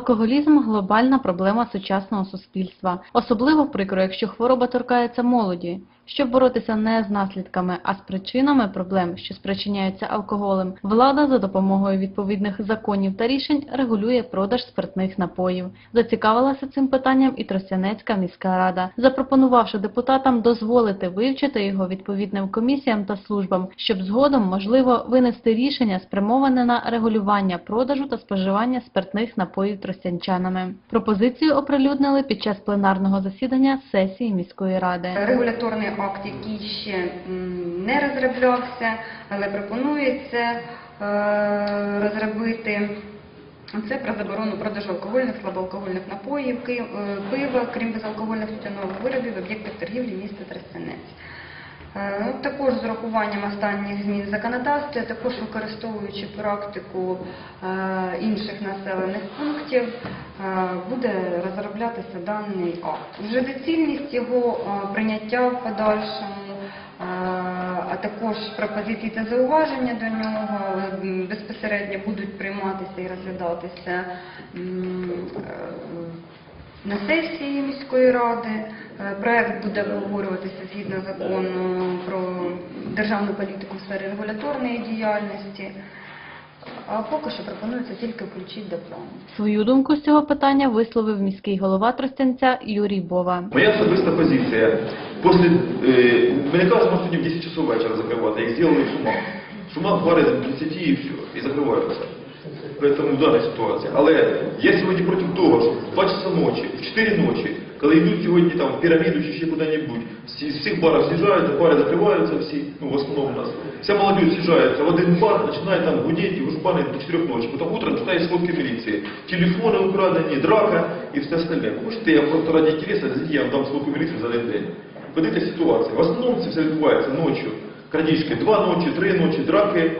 Алкоголізм глобальна проблема сучасного суспільства. Особливо прикро, якщо хвороба торкається молоді. Щоб боротися не з наслідками, а з причинами проблем, що спричиняються алкоголем, влада за допомогою відповідних законів та рішень регулює продаж спиртних напоїв. Зацікавилася цим питанням і Тростянецька міська рада, запропонувавши депутатам дозволити вивчити його відповідним комісіям та службам, щоб згодом можливо винести рішення спрямоване на регулювання продажу та споживання спиртних напоїв тростянчанами. Пропозицію оприлюднили під час пленарного засідання сесії міської ради. Регуляторний акт, який ще не розроблявся, але пропонується е, розробити. Це про заборону продажу алкогольних, слабоалкогольних напоїв, е, пива, крім безалкогольних тютюнових виробів, в об'єктах торгівлі міста Тростянець. Е, ну, Також з урахуванням останніх змін в законодавстві, також використовуючи практику е, інших населених пунктів, е, буде розроблятися даний акт. Вже доцільність його прийняття в подальшому, а також пропозиції та зауваження до нього безпосередньо будуть прийматися і розглядатися на сесії міської ради. Е, Проект буде обговорюватися згідно закону про державну політику в сфері регуляторної діяльності. А поки що пропонується тільки включити до плану. Свою думку з цього питання висловив міський голова Тростянця Юрій Бова. Моя особиста позиція. После, е, ми не кажемо сьогодні в 10 часов вечора закривати, як зробили шумак. Шумак варить до 10 і все, і закриваються. Поэтому в даній ситуації. Але я сьогодні проти того, що в 2 часа ночі, в 4 ночі, коли йдуть сьогодні там в піраміду чи ще куди-небудь, з всіх барів з'їжджаються, бари закриваються всі, ну в основному у нас. Вся молодь з'їжджається в один бар, починає там гудіти і вишбани до 4 ночі. Потім утром читає сводки міліції. Телефони украдені, драка і все остальне. Хочете, я просто раді інтересу, я вам дам сводку міліції за один день. Подивіться ситуацію. В основному це все відбувається ночі. Крадіжки два ночі, три ночі, драки,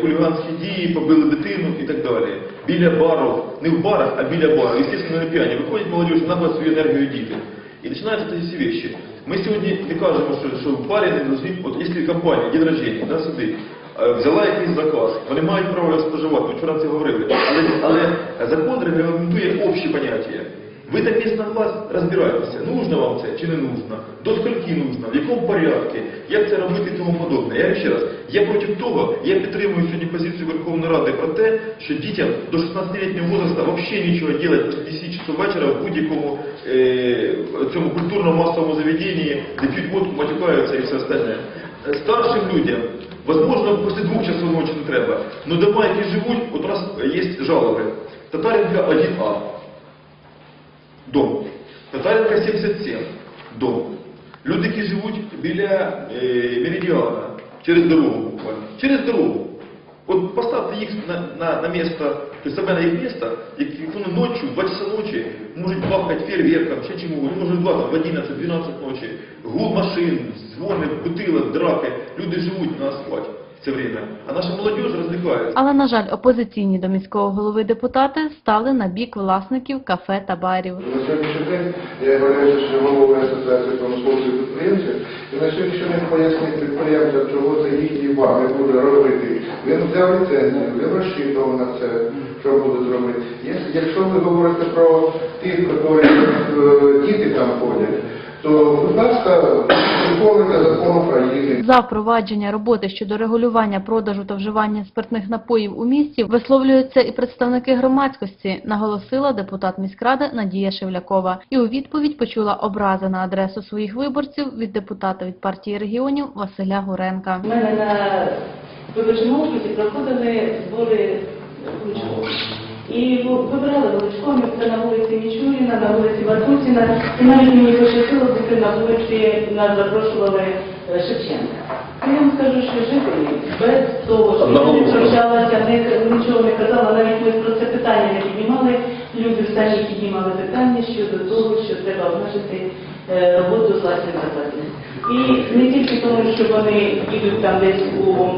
хуліганські дії, побили дитину і так далі. Біля бару, не в барах, а біля бару. Естественно, на п'яні. Виходить молодіж, вона свою енергію діти. І починаються ці вещи. Ми сьогодні не кажемо, що, що в барі не должны, от якщо компанія, день рождення, да, сюди, е, взяла якийсь заказ, вони мають право його споживати, ми вчора це говорили. Але, але закон регламентує общі поняття. Ви там місна власть розбирайтеся, нужно вам це чи не нужно, до скільки нужно, в якому порядку, як це робити і тому подобне. Я ще раз, я проти того, я підтримую сьогодні позицію Верховної Ради про те, що дітям до 16-літнього возраста взагалі нічого робити після 10 часов вечора в будь-якому е, цьому культурно-масовому заведенні, де п'ють водку, матюкаються і все остальне. Е, Старшим людям, возможно, після двох часов ночі не треба, но дома, які живуть, от у нас є жалоби. Татаринка 1А дом. Татаренка 77 дом. Люди, які живуть біля е, Меридіана, через дорогу буквально. Через дорогу. От поставте їх на, на, на місто, при себе на їх місто, які вони ночі, в 2 часа ночі можуть бахати фейерверком, ще чому, можуть бахати в 11-12 ночі. Гул машин, дзвони, бутилок, драки. Люди живуть на асфальті це время. А наша молодь розвлікається. Але, на жаль, опозиційні до міського голови депутати стали на бік власників кафе та барів. На сьогоднішній день я являюся головою асоціації промисловців підприємців, і на сьогоднішній день пояснює підприємцям, чого це їхній бар не буде робити. Він взяв ліцензію, він розчитував на це, що будуть робити. Якщо- Якщо ви говорите про тих, які е, діти там ходять, то, будь ласка, виконуйте закон України. За впровадження роботи щодо регулювання продажу та вживання спиртних напоїв у місті висловлюються і представники громадськості, наголосила депутат міськради Надія Шевлякова. І у відповідь почула образи на адресу своїх виборців від депутата від партії регіонів Василя Гуренка. У мене на виборчому окрузі проходили збори. І ну, вибирали Величко, це на вулиці Мічуріна, на вулиці Ватутіна, і навіть мені пощастило бути на вулиці, нас запрошували е, Шевченка. Я вам скажу, що жителі без того, що не не, нічого не казала, навіть ми про це питання не піднімали, люди самі піднімали питання щодо того, що треба обмежити е, роботу з власним запасом. І не тільки тому, що вони їдуть там десь у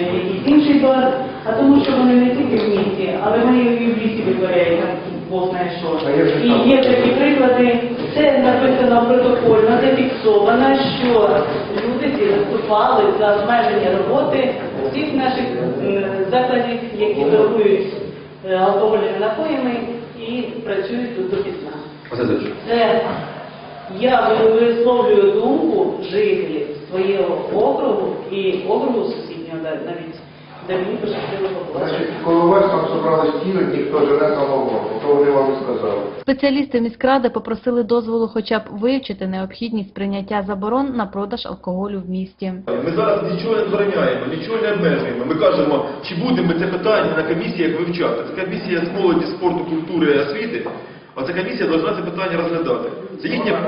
якийсь інший бар, а тому, що вони не тільки в місті, але вони і в лісі витворяють там Бог знає що. І є такі приклади, це написано протокольно, зафіксовано, що люди ці виступали за обмеження роботи всіх наших закладів, які торгують е, алкогольними напоями. і працюють тут допізна. Оце? Це я висловлюю думку жителів свого округу і округу сусіднього навіть, де мені пощастило. Значить, коли у вас там зібрались ті, хто живе округу, то вони вам сказали. Спеціалісти міськради попросили дозволу хоча б вивчити необхідність прийняття заборон на продаж алкоголю в місті. Ми зараз нічого не забороняємо, нічого не обмежуємо. Ми кажемо, чи будемо це питання на комісіях вивчати. Це комісія з молоді, спорту, культури і освіти, а ця комісія повинна це питання розглядати. Це їхнє...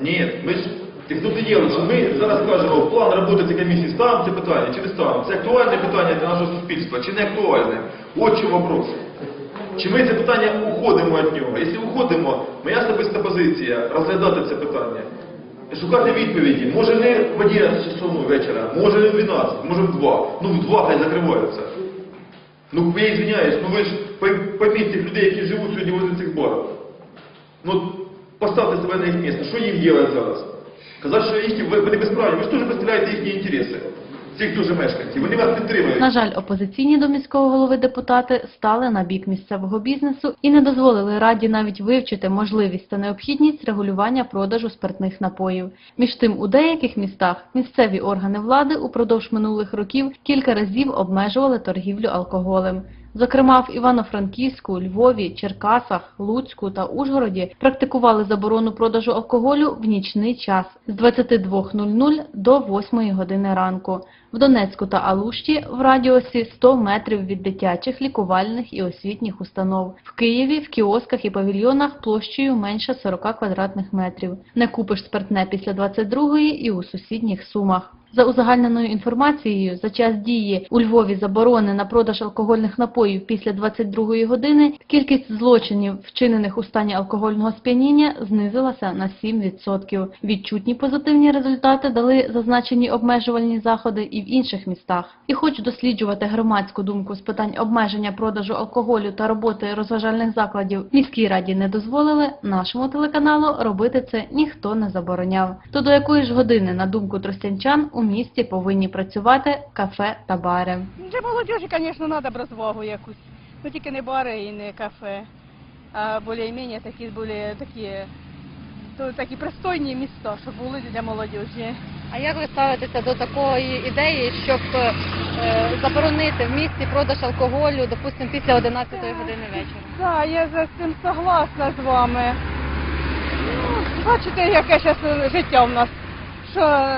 Ні, ми ж як тут і є, що ми зараз кажемо, план роботи цієї комісії, ставимо це питання чи не ставимо. Це актуальне питання для нашого суспільства, чи не актуальне? От чому вопрос. Чи ми це питання уходимо від нього? Якщо уходимо, моя особиста позиція розглядати це питання. Шукати відповіді. Може не в 11 часов вечора, може не в 12, може в 2. Ну в 2 хай закриваються. Ну я извиняюсь, ну ви ж тих людей, які живуть сьогодні возле цих барів. Ну поставте себе на їх місце. Що їм робити зараз? Казати, що їхні, ви, вони безправні, ви ж теж представляєте їхні інтереси. Цих дуже мешканців. Вони вас підтримують. На жаль, опозиційні до міського голови депутати стали на бік місцевого бізнесу і не дозволили раді навіть вивчити можливість та необхідність регулювання продажу спиртних напоїв. Між тим, у деяких містах місцеві органи влади упродовж минулих років кілька разів обмежували торгівлю алкоголем. Зокрема, в Івано-Франківську, Львові, Черкасах, Луцьку та Ужгороді практикували заборону продажу алкоголю в нічний час з 22.00 до 8 години ранку. В Донецьку та Алушті в радіусі 100 метрів від дитячих, лікувальних і освітніх установ. В Києві в кіосках і павільйонах площею менше 40 квадратних метрів. Не купиш спиртне після 22-ї і у сусідніх сумах. За узагальненою інформацією, за час дії у Львові заборони на продаж алкогольних напоїв після 22-ї години кількість злочинів, вчинених у стані алкогольного сп'яніння, знизилася на 7%. Відчутні позитивні результати дали зазначені обмежувальні заходи і в інших містах. І хоч досліджувати громадську думку з питань обмеження продажу алкоголю та роботи розважальних закладів міській раді не дозволили, нашому телеканалу робити це ніхто не забороняв. То до якої ж години, на думку тростянчан, у місті повинні працювати кафе та бари. Для молодежі, звісно, треба б розвагу якусь. Ну тільки не бари і не кафе, а більш-менш такі такі, такі пристойні міста, щоб були для молодежі. А як ви ставитеся до такої ідеї, щоб е, заборонити в місті продаж алкоголю, допустимо, після 11 години вечора? Так, я за цим согласна з вами. Ну, бачите, яке зараз життя в нас, що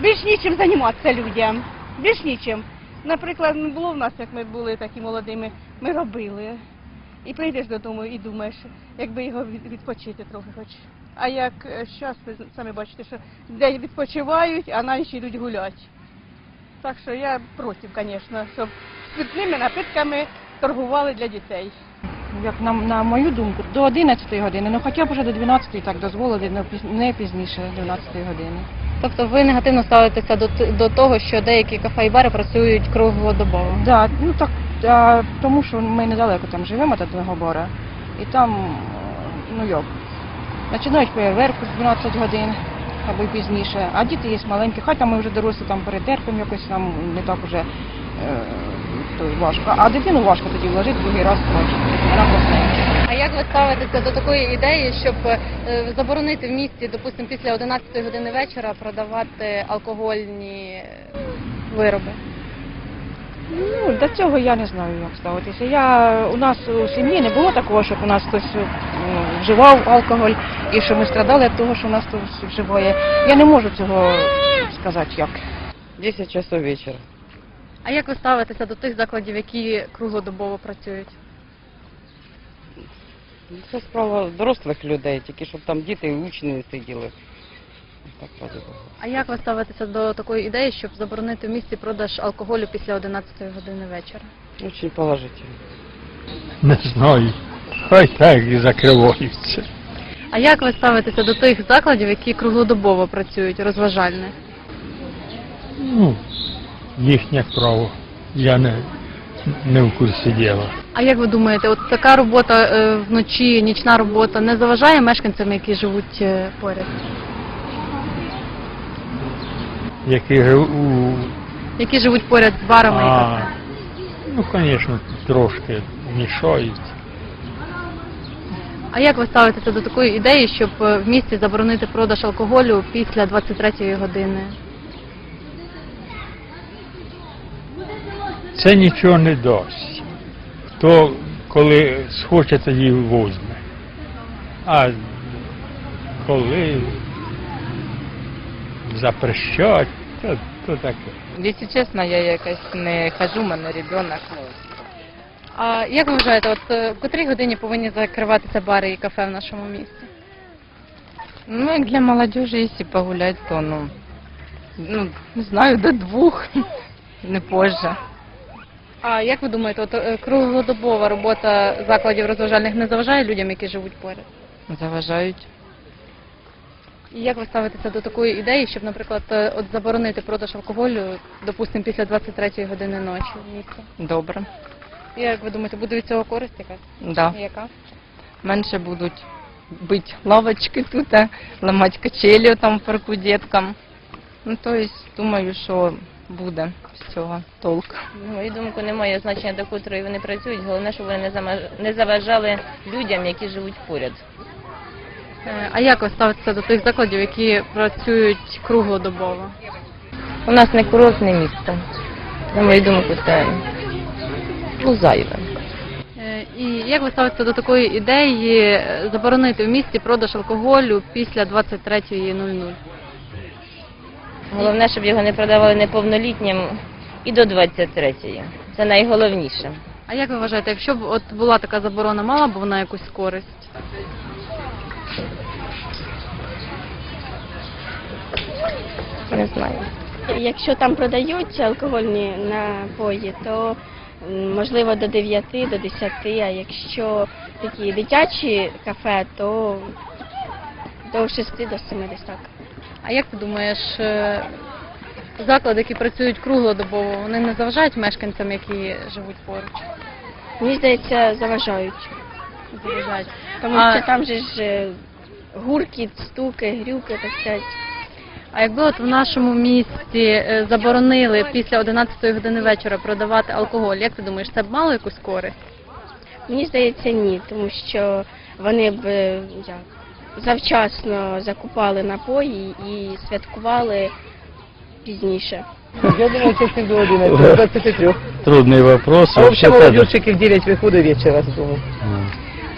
більш нічим займатися людям. Більш нічим. Наприклад, не було в нас, як ми були такі молодими, ми робили. І прийдеш додому і думаєш, якби його відпочити трохи хоч. А як зараз, ви самі бачите, що де відпочивають, а наші йдуть гуляти. Так що я проти, звісно, щоб спиртними напитками торгували для дітей. як на, на мою думку, до 11 години, ну хоча б вже до 12 так дозволили, не піз- не пізніше 12 години. Тобто ви негативно ставитеся до, т- до того, що деякі кафе і бари працюють круглодобово? Да, ну так, а, тому що ми недалеко там живемо від того бора, і там, е, ну як, починають фейерверку з 12 годин або й пізніше, а діти є маленькі, хай там ми вже дорослі там перед терпом якось нам не так уже е, то важко. А дитину важко тоді вложити другий раз проснеться. А як ви ставитеся до такої ідеї, щоб е, заборонити в місті, допустимо, після 11 години вечора продавати алкогольні вироби? Ну, до цього я не знаю, як ставитися. Я, у нас у сім'ї не було такого, щоб у нас хтось ну, вживав алкоголь і що ми страдали від того, що у нас хтось вживає. Я не можу цього сказати як. 10 часов вечера. А як ви ставитеся до тих закладів, які круглодобово працюють? Це справа дорослих людей, тільки щоб там діти і учні не сиділи. Так ради Бога. А як ви ставитеся до такої ідеї, щоб заборонити в місті продаж алкоголю після 11 години вечора? Очень положительно. Не знаю. Хай так і закриваються. А як ви ставитеся до тих закладів, які круглодобово працюють, розважальних? Ну, їхнє право. Я не, не в курсі діла. А як ви думаєте, от така робота е, вночі, нічна робота не заважає мешканцям, які живуть е, поряд, Які ж у... які живуть поряд з барами і А, ну, звісно, трошки мішають. А як ви ставитеся до такої ідеї, щоб е, в місті заборонити продаж алкоголю після 23 години? Це нічого не дасть. Хто коли схоче, тоді возьме. А коли запрещать, то, то таке. Якщо чесно, я якась не хожу, в мене ребенок. А як ви вважаєте, от е, в котрій годині повинні закриватися бари і кафе в нашому місті? Ну, як для молодежи, якщо погулять, то ну, ну, не знаю, до двох, не позже. А як ви думаєте, от е, круглодобова робота закладів розважальних не заважає людям, які живуть поряд? Заважають. І як ви ставитеся до такої ідеї, щоб, наприклад, е, от заборонити продаж алкоголю, допустимо, після 23 години ночі в місті? Добре. І Як ви думаєте, буде від цього користь якась? Да. Яка? Менше будуть бити лавочки тут, ламати качелі там в парку діткам. Ну, то есть, думаю, що буде з цього толк. На мою думку, немає значення, до котрої вони працюють. Головне, щоб вони не заважали людям, які живуть поряд. Е, А як ви ставитеся до тих закладів, які працюють круглодобово? У нас не курортне місце. На мою думку, це ну, зайве. Е, І як ви ставитеся до такої ідеї е, заборонити в місті продаж алкоголю після 23.00? Головне, щоб його не продавали неповнолітнім і до 23-ї. Це найголовніше. А як ви вважаєте, якщо б от була така заборона, мала б вона якусь користь? Не знаю. Якщо там продають алкогольні напої, то можливо до 9, до 10, а якщо такі дитячі кафе, то до 6, до 7 десь так. А як ти думаєш, е, заклади, які працюють круглодобово, вони не заважають мешканцям, які живуть поруч? Мені здається, заважають. Заважають. Тому А- що там же ж е, гуркіт, стуки, грюки, так сказати. А якби от в нашому місті е, заборонили після 11 години вечора продавати алкоголь, як ти думаєш, це б мало якусь користь? Мені здається, ні, тому що вони б е, як, завчасно закупали напої і святкували пізніше. Я думаю, что с до 11, до 23. Трудный вопрос. А вообще Вообще-то, в 9 выхода вечера с дома.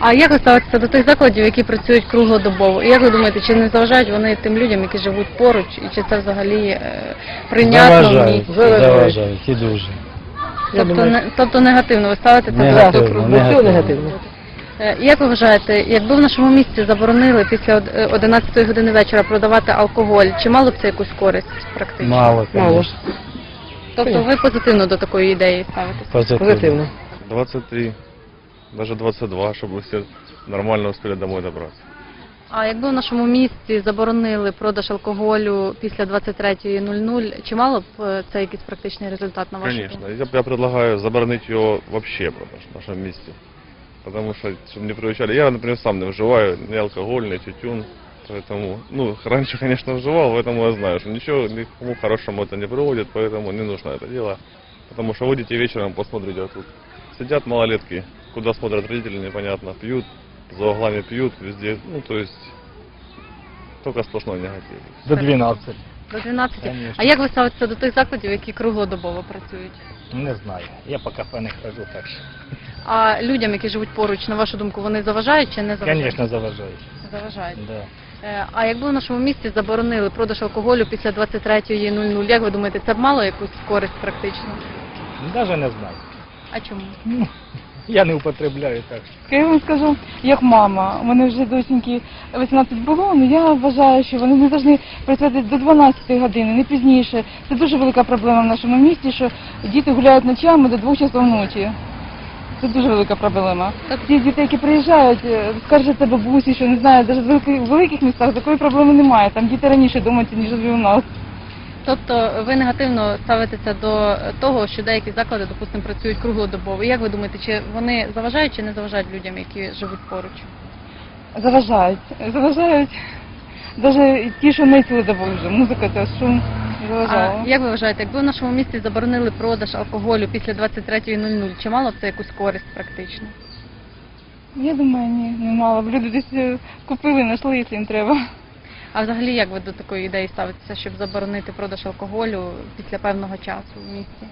А як ви ставитеся до тих закладів, які працюють круглодобово? І як ви думаєте, чи не заважають вони тим людям, які живуть поруч, і чи це взагалі е, прийнятно в заважають, місті? заважають і дуже. Тобто, не, тобто негативно ви ставитеся до Негативно, цього негативно. негативно. Е, Як ви вважаєте, якби в нашому місті заборонили після од- е, 11 години вечора продавати алкоголь, чи мало б це якусь користь практично? Мало, конечно. Тобто ви позитивно до такої ідеї ставитеся? Позитивно. 23, даже 22, чтобы все нормально успели домой добраться. А якби в нашому місті заборонили продаж алкоголю після 23.00, чи мало б е, це якийсь практичний результат на вашу Конечно. думку? Я, я предлагаю заборонить его вообще продаж в нашем месте. Потому что, чтобы не привычали. Я, например, сам не вживаю ни алкоголь, ни тютюн. Поэтому, ну, раньше, конечно, вживал, поэтому я знаю, что ничего никому хорошему это не приводит, поэтому не нужно это дело. Потому что выйдете вечером, посмотрите, а тут сидят малолетки, куда смотрят родители, непонятно, пьют, за углами пьют, везде, ну, то есть, только сплошной негатив. До 12. До 12. Конечно. А як ви ставитеся до тих закладів, які круглодобово працюють? Не знаю. Я по кафе не хожу, так що. А людям, які живуть поруч, на вашу думку, вони заважають чи не заважають? Конечно, заважають. Заважають. Да. Е, А якби в нашому місті заборонили продаж алкоголю після 23.00, як ви думаєте, це б мало якусь користь практично? Даже не знаю. А чому? Ну, я не употребляю так. Я вам скажу, як мама, у мене вже доченьки 18 було, але я вважаю, що вони не повинні працювати до 12 години, не пізніше. Це дуже велика проблема в нашому місті, що діти гуляють ночами до 2 часов ночі. Це дуже велика проблема. Ті діти, які приїжджають, е, скаржаться бабусі, що не знаю, навіть в великих, великих містах такої проблеми немає. Там діти раніше вдома, ніж у нас. Тобто ви негативно ставитеся до того, що деякі заклади, допустимо, працюють круглодобово. Як ви думаєте, чи вони заважають чи не заважають людям, які живуть поруч? Заважають. Заважають. Навіть ті, що не цілодобово вже. Музика та шум заважала. А як ви вважаєте, якби в нашому місті заборонили продаж алкоголю після 23.00, чи мало б це якусь користь практично? Я думаю, ні, не мало. б. Люди десь е, купили, знайшли, якщо їм треба. А взагалі, як ви до такої ідеї ставитеся, щоб заборонити продаж алкоголю після певного часу в місті?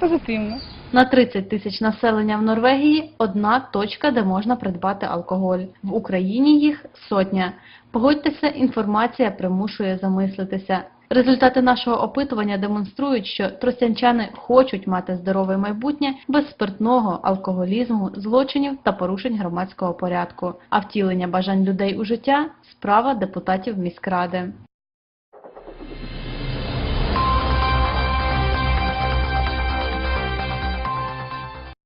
Позитивно. На 30 тисяч населення в Норвегії одна точка, де можна придбати алкоголь. В Україні їх сотня. Погодьтеся, інформація примушує замислитися. Результати нашого опитування демонструють, що тростянчани хочуть мати здорове майбутнє без спиртного, алкоголізму, злочинів та порушень громадського порядку. А втілення бажань людей у життя справа депутатів міськради.